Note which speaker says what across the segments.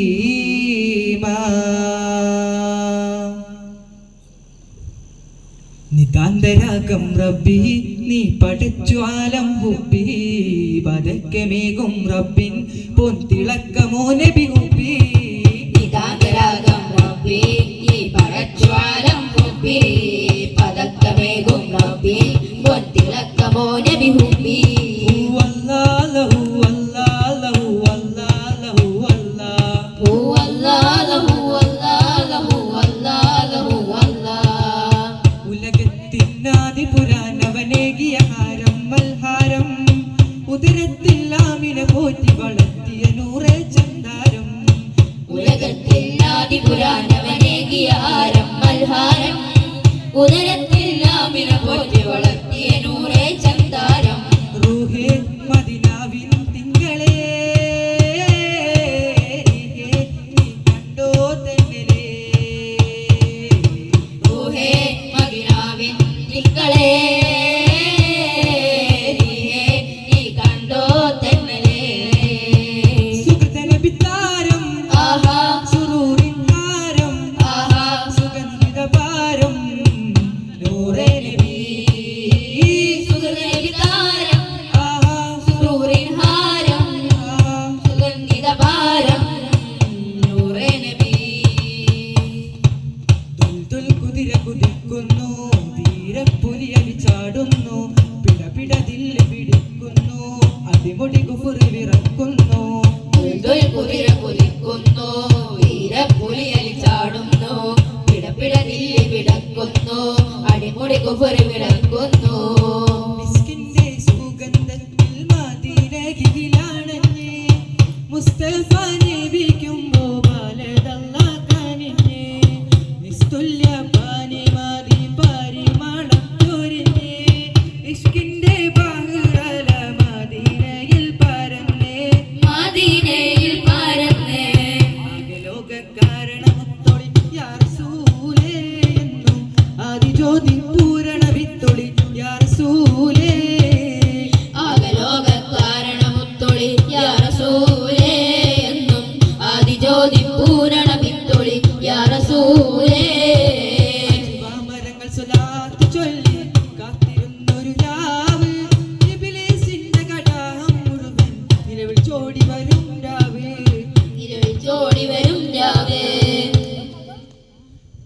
Speaker 1: تسليما നിതാന്തരാഗം റബ്ബി നീ പടച്ചു ആലം ഹുബി പതക്കമേകും റബ്ബിൻ പൊന്തിളക്കമോ നബി ഉലകത്തിനാദി പുരാനവനേകിയ ഹാരം മൽഹാരം. പോറ്റി വളർത്തിയ നൂറെ ചന്താരം
Speaker 2: ഉലകത്തിൽ ആദിപുരാനവനേകിയ ആരം മൽഹാരം. ഉദരത്തിൽ നാമിന പോറ്റി
Speaker 1: അടിമുടി കുഫുറി വിറക്കുന്നു.
Speaker 2: കുതിര കുലിക്കുന്നു വീരപ്പുലിയലി ചാടുന്നു. പിടപിട ദില്ലി പിടക്കുന്നു. അടിമുടി കുഫറി വിടക്കുന്നു
Speaker 1: നിലവിൽ വരും രാവ്.
Speaker 2: ഇരുൾ ചോടി വരും രാവേ.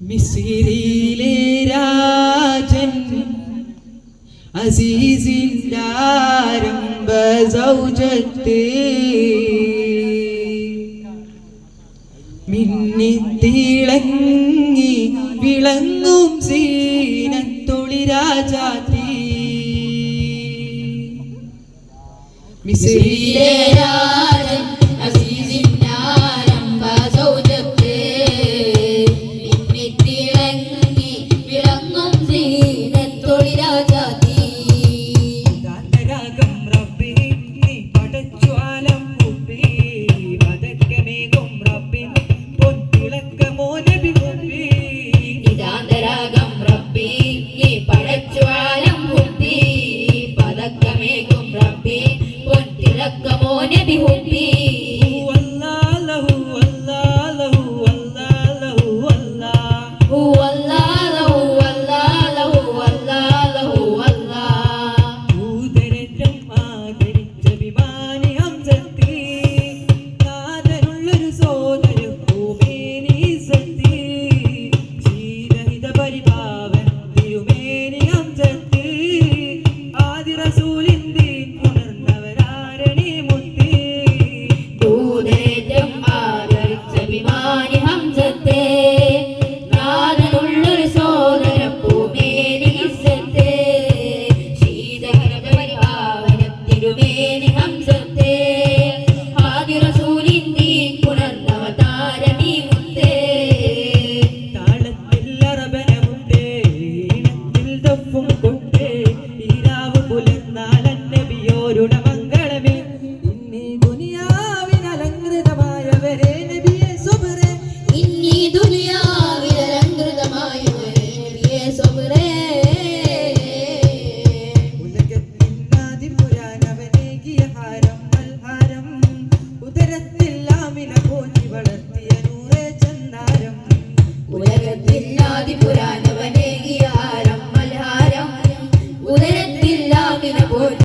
Speaker 1: മിസിരിയിലെ രാജൻ അസീസിന്റെ ആരംഭ സൗജത്ത് മിന്നിത്തിളങ്ങി വിളങ്ങും സീനത്തൊളി രാജാത്തി
Speaker 2: മിസ്രിയിലെ
Speaker 1: മിസിരിയിലെ
Speaker 2: രാജ